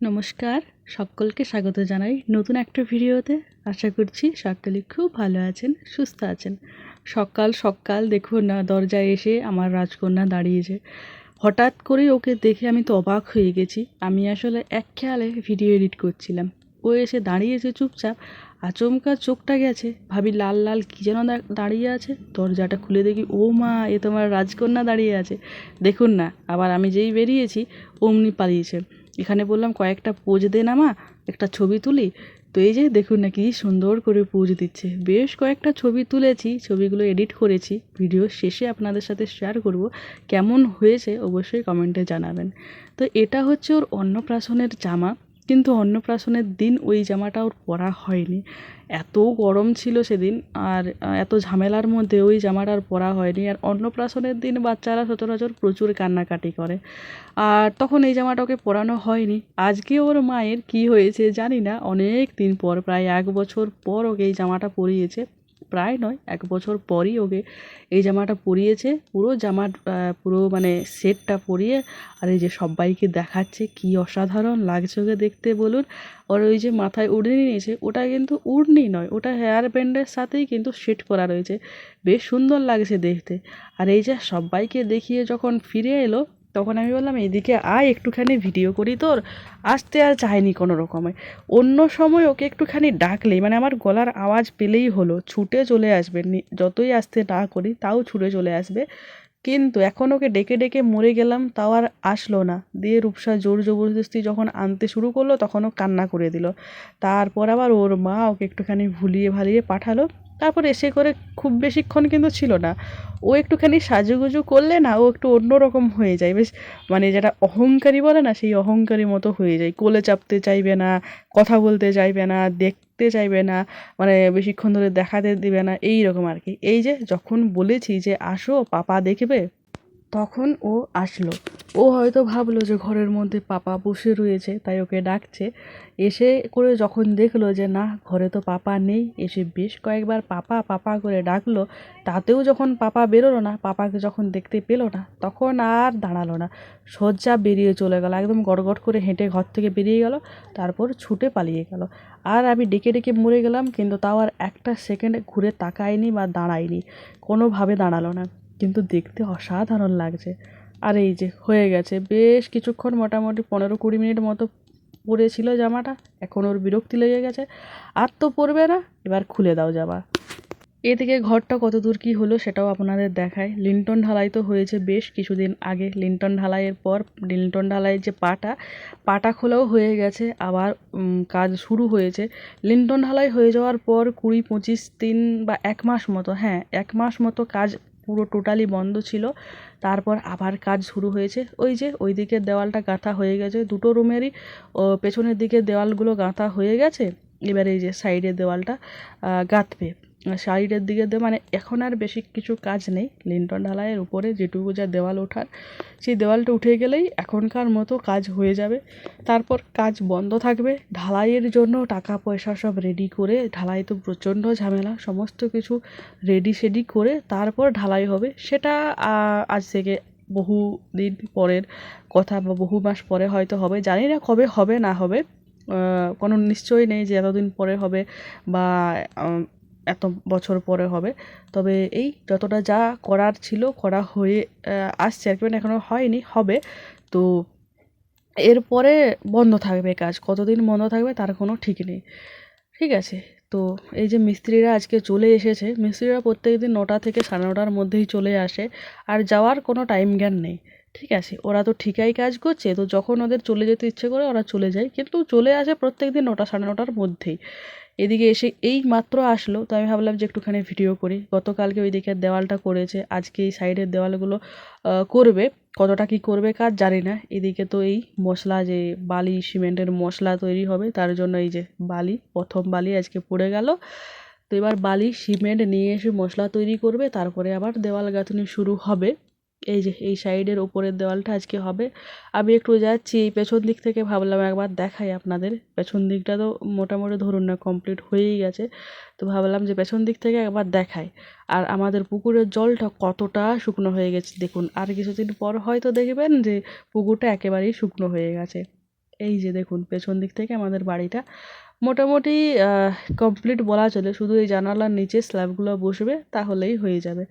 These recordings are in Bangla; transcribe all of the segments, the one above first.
নমস্কার, সকলকে স্বাগত জানাই নতুন একটা ভিডিওতে। আশা করছি সকলে খুব ভালো আছেন, সুস্থ আছেন। সকাল সকাল দেখুন না, দরজায় এসে আমার রাজকন্যা দাঁড়িয়েছে। হঠাৎ করে ওকে দেখে আমি তো অবাক হয়ে গেছি। আমি আসলে এক খেয়ালে ভিডিও এডিট করছিলাম। ও এসে দাঁড়িয়েছে চুপচাপ। আচমকা চোখটা গেছে। ভাবি, লাল লাল কী যেন দাঁড়িয়ে আছে। দরজাটা খুলে দেখি, ও মা, এ তোমার রাজকন্যা দাঁড়িয়ে আছে। দেখুন না, আবার আমি যেই বেরিয়েছি, অমনি পালিয়েছে। এখানে বললাম, কয়েকটা পোজ দে না মা, একটা ছবি তুলি। তো এই যে দেখুন না কি সুন্দর করে পোজ দিচ্ছে। বেশ কয়েকটা ছবি তুলেছি, ছবিগুলো এডিট করেছি। ভিডিও শেষে আপনাদের সাথে শেয়ার করব। কেমন হয়েছে অবশ্যই কমেন্টে জানাবেন। তো এটা হচ্ছে ওর অন্নপ্রাশনের জামা। কিন্তু অন্নপ্রাশনের দিন ওই জামাটা ওর পরা হয়নি। এত গরম ছিল সেদিন আর এত ঝামেলার মধ্যে ওই জামাটা আর পরা হয়নি। আর অন্নপ্রাশনের দিন বাচ্চারা সচরাচর প্রচুর কান্নাকাটি করে। আর তখন এই জামাটা ওকে পরানো হয়নি। আজকে ওর মায়ের কি হয়েছে জানি না। অনেক দিন পর, প্রায় এক বছর পর ওকে এই জামাটা পরিয়েছে। প্রায় নয়, এক বছর পরই ওকে এই জামাটা পরিয়েছে, পুরো জামার পুরো মানে সেটটা পরিয়ে আর এই যে সবাইকে দেখাচ্ছে, কি অসাধারণ লাগছে ওকে দেখতে বলুন। ওর ওই যে মাথায় উড়নি নিয়েছে, ওটা কিন্তু উড়নি নয়, ওটা হেয়ার ব্যান্ডের সাথেই কিন্তু সেট করা রয়েছে, বেশ সুন্দর লাগছে দেখতে। আর এই যে সবাইকে দেখিয়ে যখন ফিরে এলো তখন আমি বললাম, এদিকে আয়, একটুখানি ভিডিও করি তোর। আসতে আর চায়নি কোনো রকমে। অন্য সময় ওকে একটুখানি ডাকলেই মানে আমার গলার আওয়াজ পেলেই হলো, ছুটে চলে আসবে। যতই আসতে না করি, তাও ছুটে চলে আসবে। কিন্তু এখন ওকে ডেকে ডেকে মরে গেলাম, তাও আর আসলো না। দিয়ে রূপসা জোর জবরদস্তি যখন আনতে শুরু করল, তখন ও কান্না করে দিল। তারপর আবার ওর মা ওকে একটুখানি ভুলিয়ে ভালিয়ে পাঠালো। তারপর এসে করে খুব বেশিক্ষণ কিন্তু ছিল না। ও একটুখানি সাজুগুজু করলে না, ও একটু অন্যরকম হয়ে যায়। বেশ মানে যেটা অহংকারী বলে না, সেই অহংকারী মতো হয়ে যায়। কোলে চাপতে চাইবে না, কথা বলতে চাইবে না, দেখতে চাইবে না মানে বেশিক্ষণ ধরে দেখাতে দিবে না এই রকম আর কি। এই যে যখন বলেছি যে, আসো, পাপা দেখবে। তখন ও আসলো। ও হয়তো ভাবলো যে ঘরের মধ্যে পাপা বসে রয়েছে, তাই ওকে ডাকছে। এসে করে যখন দেখল যে না, ঘরে তো পাপা নেই, এসে বেশ কয়েকবার পাপা পাপা করে ডাকলো। তাতেও যখন পাপা বেরোলো না, পাপাকে যখন দেখতে পেল না, তখন আর দাঁড়াল না। সজ্জা বেরিয়ে চলে গেল, একদম গড়গড় করে হেঁটে ঘর থেকে বেরিয়ে গেল, তারপর ছুটে পালিয়ে গেল। আর আমি ডেকে ডেকে মরে গেলাম, কিন্তু তাও আর একটা সেকেন্ড ঘুরে তাকায়নি বা দাঁড়ায়নি, কোনোভাবে দাঁড়াল না। কিন্তু দেখতে অসাধারণ লাগছে। আর এই যে, হয়ে গেছে। বেশ কিছুক্ষণ মোটামুটি পনেরো কুড়ি মিনিট মতো পরেছিল জামাটা। এখন ওর বিরক্তি লেগে গেছে। আর তো পরবে না। এবার খুলে দাও জামা। এদিকে ঘরটা কত দূর কী হলো সেটাও আপনাদের দেখায়। লিন্টন ঢালাই তো হয়েছে বেশ কিছুদিন আগে। লিন্টন ঢালাইয়ের পর লিন্টন ঢালাইয়ের যে পাটা পাটা খোলাও হয়ে গেছে। আবার কাজ শুরু হয়েছে। লিন্টন ঢালাই হয়ে যাওয়ার পর কুড়ি, পঁচিশ দিন বা এক মাস মতো হ্যাঁ এক মাস মতো কাজ পুরো টোটালি বন্ধ ছিল। তারপর আবার কাজ শুরু হয়েছে। ওই যে ওই দিকের দেওয়ালটা গাঁথা হয়ে গেছে। দুটো রুমেরই পেছনের দিকের দেওয়ালগুলো গাঁথা হয়ে গেছে। এবার এই যে সাইডের দেওয়ালটা গাঁথবে। সাইডের দিকে দিয়ে মানে এখন আর বেশি কিছু কাজ নেই। লিন্টন ঢালাইয়ের উপরে যেটুকু যা দেওয়াল ওঠার, সেই দেওয়ালটা উঠে গেলেই এখনকার মতো কাজ হয়ে যাবে। তারপর কাজ বন্ধ থাকবে। ঢালাইয়ের জন্য টাকা পয়সা সব রেডি করে, ঢালাই তো প্রচণ্ড ঝামেলা, সমস্ত কিছু রেডি সেডি করে তারপর ঢালাই হবে। সেটা আজ থেকে বহু দিন পরের কথা বা বহু মাস পরে হয়তো হবে, জানি না কবে হবে না হবে। কোনো নিশ্চয়ই নেই যে এতদিন পরে হবে বা এত বছর পরে হবে। তবে এই যতটা যা করার ছিল, করা হয়ে আসছে আর কি মানে এখনও হয়নি, হবে। তো এরপরে বন্ধ থাকবে কাজ। কতদিন বন্ধ থাকবে তার কোনো ঠিক নেই। ঠিক আছে। তো এই যে মিস্ত্রিরা আজকে চলে এসেছে, মিস্ত্রিরা প্রত্যেক দিন নটা থেকে সাড়ে নটার মধ্যেই চলে আসে আর যাওয়ার কোনো টাইম জ্ঞান নেই। ঠিক আছে। ওরা তো ঠিকাই কাজ করছে, তো যখন ওদের চলে যেতে ইচ্ছে করে ওরা চলে যায়। কিন্তু চলে আসে প্রত্যেক দিন নটা সাড়ে নটার মধ্যেই। এদিকে এসে এই মাত্র আসলো, তো আমি ভাবলাম যে একটুখানি ভিডিও করি। গতকালকে ওই দিকের দেওয়ালটা করেছে, আজকে এই সাইডের দেওয়ালগুলো করবে। কতটা কি করবে কাজ জানি না। এদিকে তো এই মশলা যে বালি, সিমেন্টের মশলা তৈরি হবে, তার জন্য এই যে বালি, প্রথম বালি আজকে পড়ে গেল। তো এবার বালি, সিমেন্ট নিয়ে এসে মশলা তৈরি করবে, তারপরে আবার দেওয়াল গাঁথনি শুরু হবে। এই যে, এই সাইডের ওপরের দেওয়ালটা আজকে হবে। আমি একটু যাচ্ছি, এই পেছন দিক থেকে ভাবলাম একবার দেখাই আপনাদের। পেছন দিকটা তো মোটামুটি ধরুন না কমপ্লিট হয়েই গেছে। তো ভাবলাম যে পেছন দিক থেকে একবার দেখাই। আর আমাদের পুকুরের জলটা কতটা শুকনো হয়ে গেছে দেখুন। আর কিছুদিন পর হয়তো দেখবেন যে পুকুরটা একেবারেই শুকনো হয়ে গেছে। এই যে দেখুন, পেছন দিক থেকে আমাদের বাড়িটা। মোটামুটি কমপ্লিট বলা চলে। শুধু এই জানালার নিচে স্ল্যাবগুলো বসবে, তাহলেই হয়ে যাবে।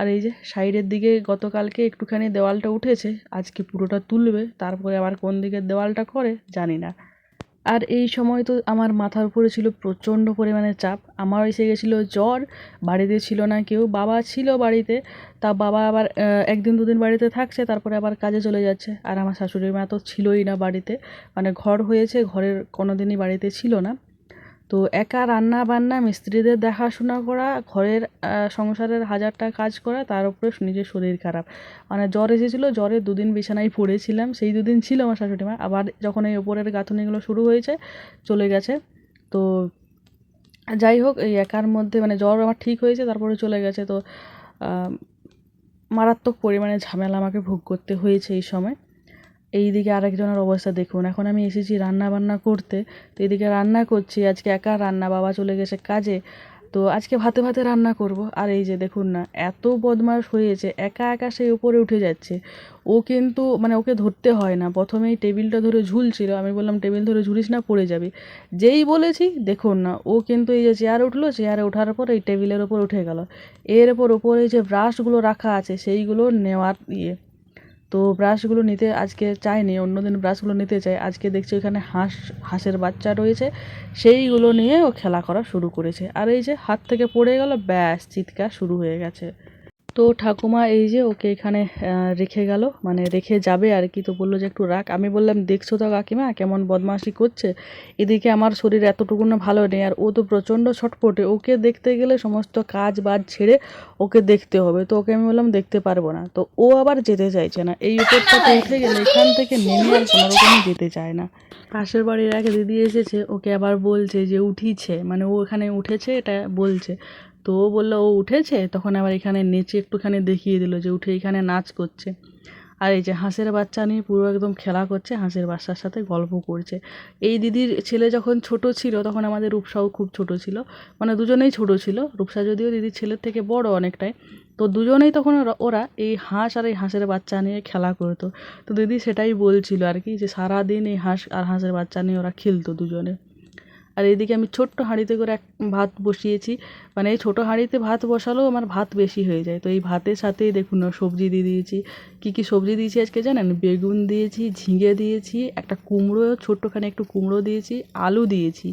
আর এই যে সাইডের দিকে গতকালকে একটুখানি দেওয়ালটা উঠেছে, আজকে পুরোটা তুলবে, তারপরে আবার কোন দিকের দেওয়ালটা করে জানি না। আর এই সময় তো আমার মাথার উপরে ছিল প্রচণ্ড পরিমাণে চাপ। আমার এসে গেছিল জ্বর, বাড়িতে ছিল না কেউ, বাবা ছিল বাড়িতে, তা বাবা আবার একদিন দুদিন বাড়িতে থাকছে, তারপরে আবার কাজে চলে যাচ্ছে। আর আমার শাশুড়ি মা তো ছিলই না বাড়িতে মানে ঘর হয়েছে, ঘরের কোনো দিনই বাড়িতে ছিল না। তো একা রান্না বান্না, মিস্ত্রিদের দেখাশোনা করা, ঘরের সংসারের হাজারটা কাজ করা, তার উপরে নিজের শরীর খারাপ। মানে জ্বর এসেছিল, জ্বরে দুদিন বিছানায় পড়েছিলাম, সেই দুদিন ছিল আমার শাশুড়ি মা। আবার যখন এই ওপরের গাঁথনিগুলো শুরু হয়েছে, চলে গেছে। তো যাই হোক, এই একার মধ্যে মানে জ্বর আমার ঠিক হয়েছে, তারপরে চলে গেছে। তো মারাত্মক পরিমাণে ঝামেলা আমাকে ভোগ করতে হয়েছে এই সময়। এই দিকে আরেকজনের অবস্থা দেখুন। এখন আমি এসেছি রান্না বান্না করতে। তো এদিকে রান্না করছি, আজকে একা রান্না, বাবা চলে গেছে কাজে। তো আজকে ভাতে ভাতে রান্না করব। আর এই যে দেখুন না, এত বদমাশ হয়েছে, একা একা সেই উপরে উঠে যাচ্ছে। ও কিন্তু মানে ওকে ধরতে হয় না। প্রথমেই টেবিলটা ধরে ঝুলছিল, আমি বললাম, টেবিল ধরে ঝুলিস না, পড়ে যাবি। যেই বলেছি, দেখুন না, ও কিন্তু এই যে চেয়ারে উঠল, চেয়ারে ওঠার পর এই টেবিলের ওপর উঠে গেল। এরপর ওপরে যে ব্রাশগুলো রাখা আছে, সেইগুলো নেওয়ার ইয়ে। তো ব্রাশগুলো নিতে আজকে চাইনি অন্য দিন ব্রাশগুলো নিতে চাই। আজকে দেখছি ওখানে হাঁস, হাঁসের বাচ্চা রয়েছে, সেইগুলো নিয়ে ও খেলা করা শুরু করেছে। আর এই যে হাত থেকে পড়ে গেল, ব্যাস, চিৎকার শুরু হয়ে গেছে। তো ঠাকুমা এই যে ওকে এখানে রেখে গেল মানে রেখে যাবে আর কি তো বলল যে একটু রাখ। আমি বললাম দেখছ তো কাকিমা কেমন বদমাশি করছে? এদিকে আমার শরীর এতটুকু না ভালো নেই আর ও তো প্রচণ্ড ছটপটে। ওকে দেখতে গেলে সমস্ত কাজ বাজ ছেড়ে ওকে দেখতে হবে। তো ওকে আমি বললাম দেখতে পারব না। তো ও আবার যেতে চাইছে না। এই উপরটাতে উঠে গেলে এখান থেকে নেমে আর কোনো রকমই যেতে চায় না। পাশের বাড়ির এক দিদি এসেছে ওকে আবার বলছে যে উঠিছে। মানে ও এখানে উঠেছে এটা বলছে। তো ও বলল, ও উঠেছে? তখন আবার এখানে নেচে একটুখানি দেখিয়ে দিল যে উঠে এখানে নাচ করছে। আর এই যে হাঁসের বাচ্চা নিয়ে পুরো একদম খেলা করছে, হাঁসের বাচ্চার সাথে গল্প করছে। এই দিদির ছেলে যখন ছোট ছিল, তখন আমাদের রূপসাও খুব ছোট ছিল। মানে দুজনেই ছোট ছিল। রূপসা যদিও দিদির ছেলের থেকে বড় অনেকটাই। তো দুজনেই তখন ওরা- এই হাঁস আর এই হাঁসের বাচ্চা নিয়ে খেলা করতো। তো দিদি সেটাই বলছিল আর কি যে সারাদিন এই হাঁস আর হাঁসের বাচ্চা নিয়ে ওরা খেলতো দুজনে। আর এইদিকে আমি ছোট্ট হাঁড়িতে করে এক ভাত বসিয়েছি। মানে এই ছোটো হাঁড়িতে ভাত বসালেও আমার ভাত বেশি হয়ে যায়। তো এই ভাতের সাথেই দেখুন সবজি দিয়ে দিয়েছি। কী কী সবজি দিয়েছি আজকে জানেন? বেগুন দিয়েছি, ঝিঙে দিয়েছি, একটা কুমড়ো, ছোট্টখানি একটু কুমড়ো দিয়েছি, আলু দিয়েছি।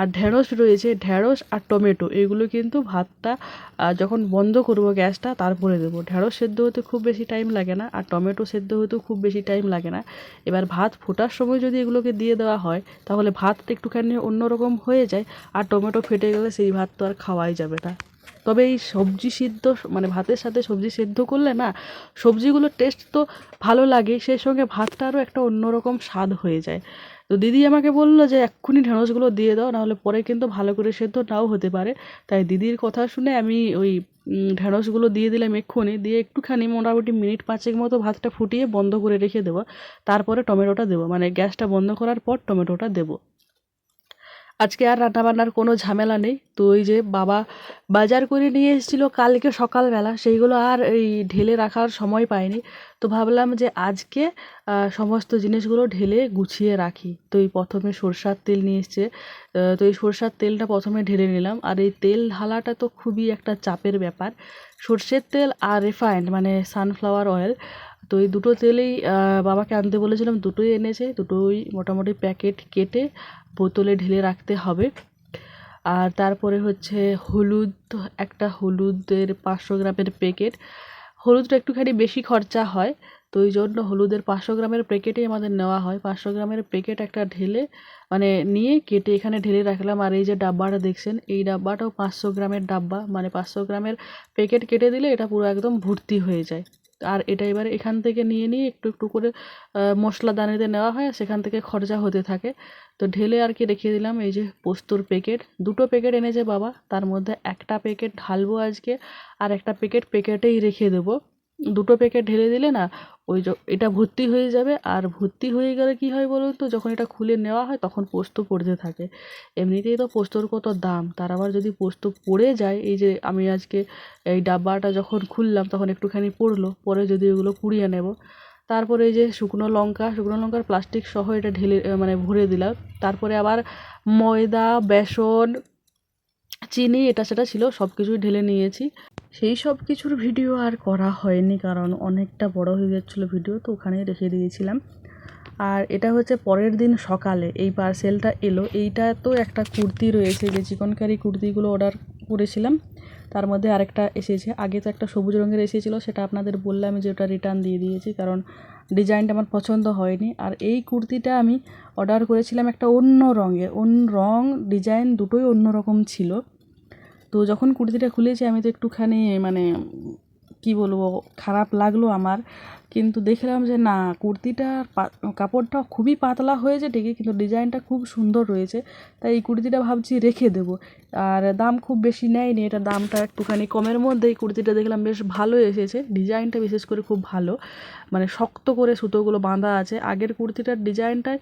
আর ঢ্যাঁড়স রয়েছে ঢ্যাঁড়স আর টমেটো। এগুলো কিন্তু ভাতটা যখন বন্ধ করব গ্যাসটা, তারপরে দেবো। ঢ্যাঁড়স সেদ্ধ হতে খুব বেশি টাইম লাগে না, আর টমেটো সেদ্ধ হতেও খুব বেশি টাইম লাগে না। এবার ভাত ফোটার সময় যদি এগুলোকে দিয়ে দেওয়া হয়, তাহলে ভাতটা একটুখানি অন্যরকম হয়ে যায়, আর টমেটো ফেটে গেলে সেই ভাত তো আর খাওয়াই যাবে না। তবে এই সবজি সিদ্ধ মানে ভাতের সাথে সবজি সেদ্ধ করলে না সবজিগুলোর টেস্ট তো ভালো লাগে, সেই সঙ্গে ভাতটা আরও একটা অন্যরকম স্বাদ হয়ে যায়। তো দিদি আমাকে বলল যে, এক্ষুনি ঢেঁড়সগুলো দিয়ে দাও, নাহলে পরে কিন্তু ভালো করে সেদ্ধ নাও হতে পারে। তাই দিদির কথা শুনে আমি ওই ঢেঁড়সগুলো দিয়ে দিলাম এক্ষুনি, দিয়ে একটুখানি মোটামুটি মিনিট পাঁচেক মতো ভাতটা ফুটিয়ে বন্ধ করে রেখে দেবো। তারপরে টমেটোটা দেবো মানে গ্যাসটা বন্ধ করার পর টমেটোটা দেবো। আজকে আর রান্নাবান্নার কোনো ঝামেলা নেই। তো ওই যে বাবা বাজার করে নিয়ে এসেছিল কালকে সকালবেলা। সেইগুলো আর এই ঢেলে রাখার সময় পাইনি। তো ভাবলাম যে আজকে সমস্ত জিনিসগুলো ঢেলে গুছিয়ে রাখি। তো এই প্রথমে সরষার তেল নিয়ে এসছে। তো এই সরষার তেলটা প্রথমে ঢেলে নিলাম। আর এই তেল ঢালাটা তো খুবই একটা চাপের ব্যাপার। সর্ষের তেল আর রিফাইন্ড মানে সানফ্লাওয়ার অয়েল তো এই দুটো তেলেই বাবাকে আনতে বলেছিলাম। দুটোই এনেছে। দুটোই মোটামুটি প্যাকেট কেটে বোতলে ঢেলে রাখতে হবে। আর তারপরে হচ্ছে হলুদ, একটা হলুদের পাঁচশো গ্রামের প্যাকেট। হলুদটা একটুখানি বেশি খরচা হয়, তো ওই জন্য হলুদের পাঁচশো গ্রামের প্যাকেটেই আমাদের নেওয়া হয়। পাঁচশো গ্রামের প্যাকেট একটা ঢেলে মানে নিয়ে কেটে এখানে ঢেলে রাখলাম। আর এই যে ডাব্বাটা দেখছেন, এই ডাব্বাটাও পাঁচশো গ্রামের ডাব্বা। মানে পাঁচশো গ্রামের প্যাকেট কেটে দিলে এটা পুরো একদম ভর্তি হয়ে যায়। আর এটা এবারে এখান থেকে নিয়ে নিয়ে একটু একটু করে মশলা দানিতে নেওয়া হয় সেখান থেকে খরচা হতে থাকে। তো ঢেলে আর কি রেখে দিলাম, এই যে পোস্তর প্যাকেট। দুটো প্যাকেট এনেছে বাবা, তার মধ্যে একটা প্যাকেট ঢালবো আজকে আর একটা প্যাকেট প্যাকেটেই রেখে দেবো। দুটো প্যাকেট ঢেলে দিলে না, ওই এটা ভর্তি হয়ে যাবে। আর ভর্তি হয়ে গেলে কি হয় বলুন তো, যখন এটা খুলে নেওয়া হয় তখন পোস্ত পড়তে থাকে। এমনিতেই তো পোস্তর কত দাম, তার আবার যদি পোস্ত পড়ে যায়, এই যে আমি আজকে এই ডাব্বাটা যখন খুললাম তখন একটুখানি পড়ল, পরে যদি ওগুলো কুড়িয়ে নেব। তারপরে এই যে শুকনো লঙ্কা, শুকনো লঙ্কার প্লাস্টিক সহ এটা ঢেলে মানে ভরে দিলাম। তারপরে আবার ময়দা, বেসন, চিনি, এটা সেটা ছিল সব কিছুই ঢেলে নিয়েছি। সেই সব কিছুর ভিডিও আর করা হয়নি, কারণ অনেকটা বড় হয়ে যাচ্ছিল ভিডিও তো ওখানেই রেখে দিয়েছিলাম। আর এটা হচ্ছে পরের দিন সকালে, এই পার্সেলটা এলো। এইটা তো একটা কুর্তি রয়েছে, যে চিকনকারি কুর্তিগুলো অর্ডার করেছিলাম, তার মধ্যে আরেকটা এসেছে। আগে তো একটা সবুজ রঙের এসেছিল, সেটা আপনাদের বললাম যে ওটা রিটার্ন দিয়ে দিয়েছি, কারণ ডিজাইনটা আমার পছন্দ হয়নি। আর এই কুর্তিটা আমি অর্ডার করেছিলাম একটা অন্য রঙের অন্য রং, ডিজাইন দুটোই অন্য রকম ছিল। তো যখন কুর্তিটা খুলেছি, আমি তো একটুখানি মানে কি বলব, খারাপ লাগল আমার। কিন্তু দেখলাম যে না কুর্তিটার কাপড়টা খুবই পাতলা হয়েছে ঠিকই, কিন্তু ডিজাইনটা খুব সুন্দর রয়েছে। তাই এই কুর্তিটা ভাবছি রেখে দেবো। আর দাম খুব বেশি নেয়নি, এটা দামটা একটুখানি কমের মধ্যে এই কুর্তিটা দেখলাম বেশ ভালো এসেছে। ডিজাইনটা বিশেষ করে খুব ভালো মানে শক্ত করে সুতোগুলো বাঁধা আছে। আগের কুর্তিটার ডিজাইনটাই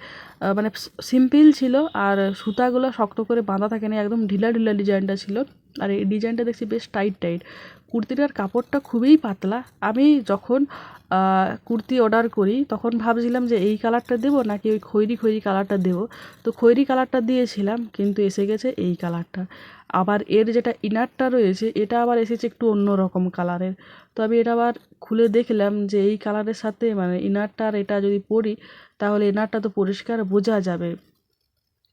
মানে সিম্পল ছিল, আর সুতাগুলো শক্ত করে বাঁধা থাকেনি, একদম ঢিলা ঢিলা ডিজাইনটা ছিল। আর এই ডিজাইনটা দেখছি বেশ টাইট টাইট কুর্তিটার কাপড়টা খুবই পাতলা। আমি যখন কুর্তি অর্ডার করি, তখন ভাবছিলাম যে এই কালারটা দেবো নাকি ওই খৈরি খয়েরি কালারটা দেবো। তো খয়েরি কালারটা দিয়েছিলাম, কিন্তু এসে গেছে এই কালারটা আবার এর যেটা ইনারটা রয়েছে, এটা আবার এসেছে একটু অন্য রকম কালারের তো আমি এটা আবার খুলে দেখলাম যে এই কালারের সাথে মানে ইনারটা আর এটা যদি পরি, তাহলে ইনারটা তো পরিষ্কার বোঝা যাবে।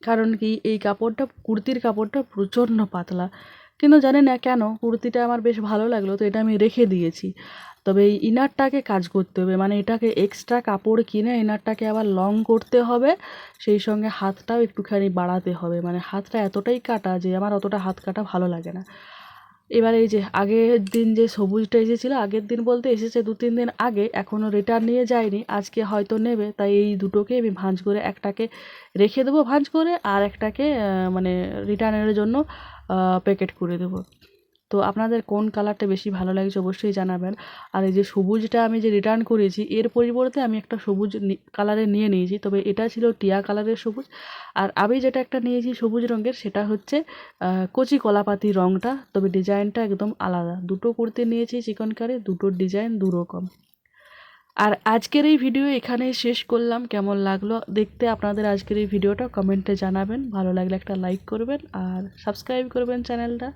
কারণ কি এই কাপড়টা, কুর্তির কাপড়টা প্রচণ্ড পাতলা। কিন্তু জানি না কেন কুর্তিটা আমার বেশ ভালো লাগল, তো এটা আমি রেখে দিয়েছি। তবে এই ইনারটাকে কাজ করতে হবে মানে এটাকে এক্সট্রা কাপড় কিনে ইনারটাকে আবার লং করতে হবে, সেই সঙ্গে হাতটাও একটুখানি বাড়াতে হবে। মানে হাতটা এতটাই কাটা যে আমার অতটা হাত কাটা ভালো লাগে না। এবার এই যে আগের দিন যে সবুজটা এসেছিল, আগের দিন বলতে এসেছে দু তিন দিন আগে, এখনও রিটার্ন নিয়ে যায়নি, আজকে হয়তো নেবে, তাই এই দুটোকে আমি ভাঁজ করে একটাকে রেখে দেবো, ভাঁজ করে আর একটাকে মানে রিটার্নের জন্য প্যাকেট করে দেবো। তো আপনাদের কোন কালারটা বেশি ভালো লাগছে অবশ্যই জানাবেন। আর এই যে সবুজটা আমি যে রিটার্ন করেছি, এর পরিবর্তে আমি একটা সবুজ কালারের নিয়ে নিয়েছি। তবে এটা ছিল টিয়া কালারের সবুজ। আর আমি যেটা একটা নিয়েছি সবুজ রঙের, সেটা হচ্ছে কচি কলাপাতি রঙটা। তবে ডিজাইনটা একদম আলাদা। দুটো কুর্তি নিয়েছি চিকন কারে, দুটোর ডিজাইন দু রকম আর আজকের এই ভিডিও এখানেই শেষ করলাম। কেমন লাগল দেখতে আপনাদের আজকের এই ভিডিওটা কমেন্টে জানাবেন। ভালো লাগলে একটা লাইক করবেন আর সাবস্ক্রাইব করবেন চ্যানেলটা।